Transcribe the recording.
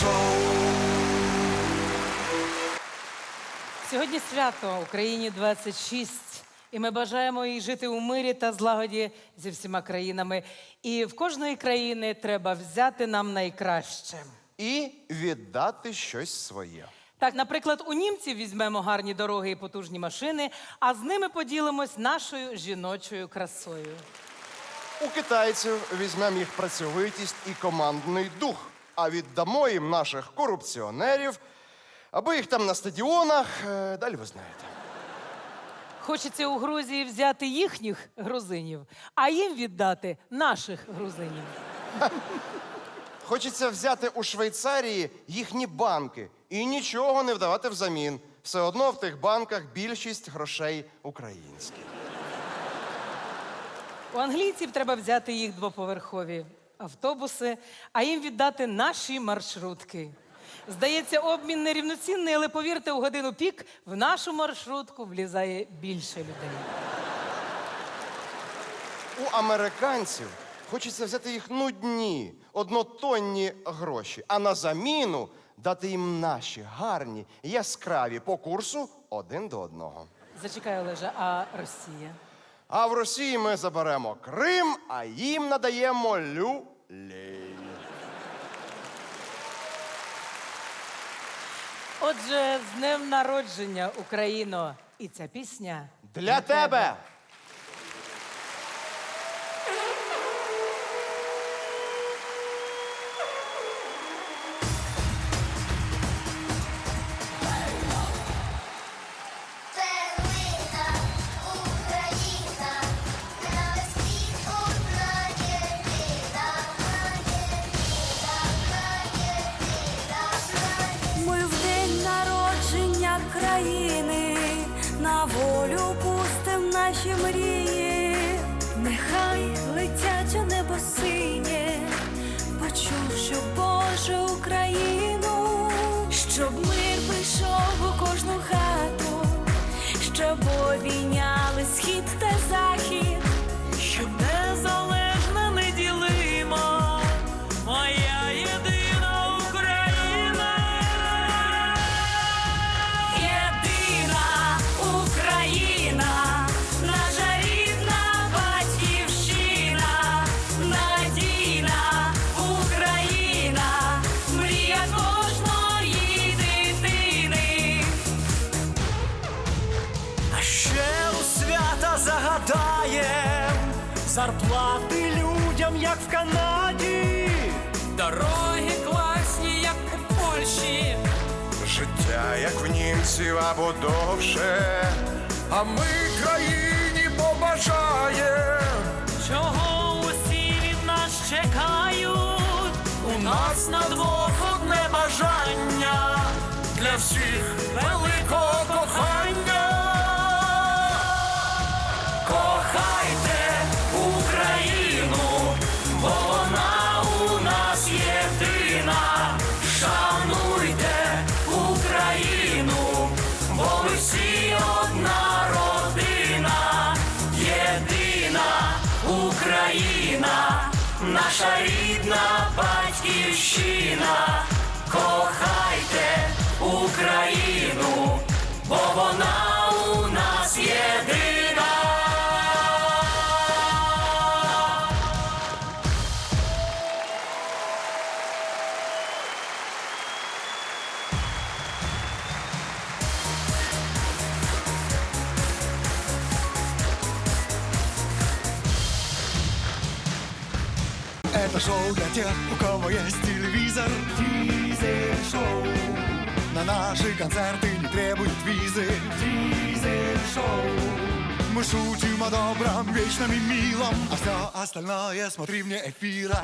шоу. Сьогодні свято Україні 26, і ми бажаємо їй жити у мирі та злагоді зі всіма країнами. І в кожної країни треба взяти нам найкраще. і віддати щось своє. Так, наприклад, у німців візьмемо гарні дороги і потужні машини, а з ними поділимось нашою жіночою красою. У китайців візьмемо їх працьовитість і командний дух, а віддамо їм наших корупціонерів, аби їх там на стадіонах. е, Далі ви знаєте. Хочеться у Грузії взяти їхніх грузинів, а їм віддати наших грузинів. Хочеться взяти у Швейцарії їхні банки і нічого не вдавати взамін. Все одно в тих банках більшість грошей українські. У англійців треба взяти їх двоповерхові автобуси, а їм віддати наші маршрутки. Здається, обмін нерівноцінний, але повірте, у годину пік в нашу маршрутку влізає більше людей. У американців хочеться взяти їх нудні, однотонні гроші, а на заміну дати їм наші гарні, яскраві по курсу один до одного. Зачекай, Олежа, а Росія? А в Росії ми заберемо Крим, а їм надаємо люлей. Отже, з днем народження, Україно! І ця пісня Для тебе! Країни. На волю пустим наші мрії. Нехай летять у небо синє, почувши Божу Україну, щоб мир прийшов у кожну хату, щоб обійняли схід та захід, зарплати людям, як в Канаді. Дороги класні, як у Польщі. Життя, як в німців або довше. А ми країні побажаєм. Чого усі від нас чекають? У нас на двох одне бажання для всіх великого кохання. Наша рідна батьківщина. Это шоу для тех, у кого есть телевизор. Дизель шоу. На наши концерты не требуют визы. Дизель шоу. Мы шутим о добром, вечном и милом, а все остальное смотри вне эфира.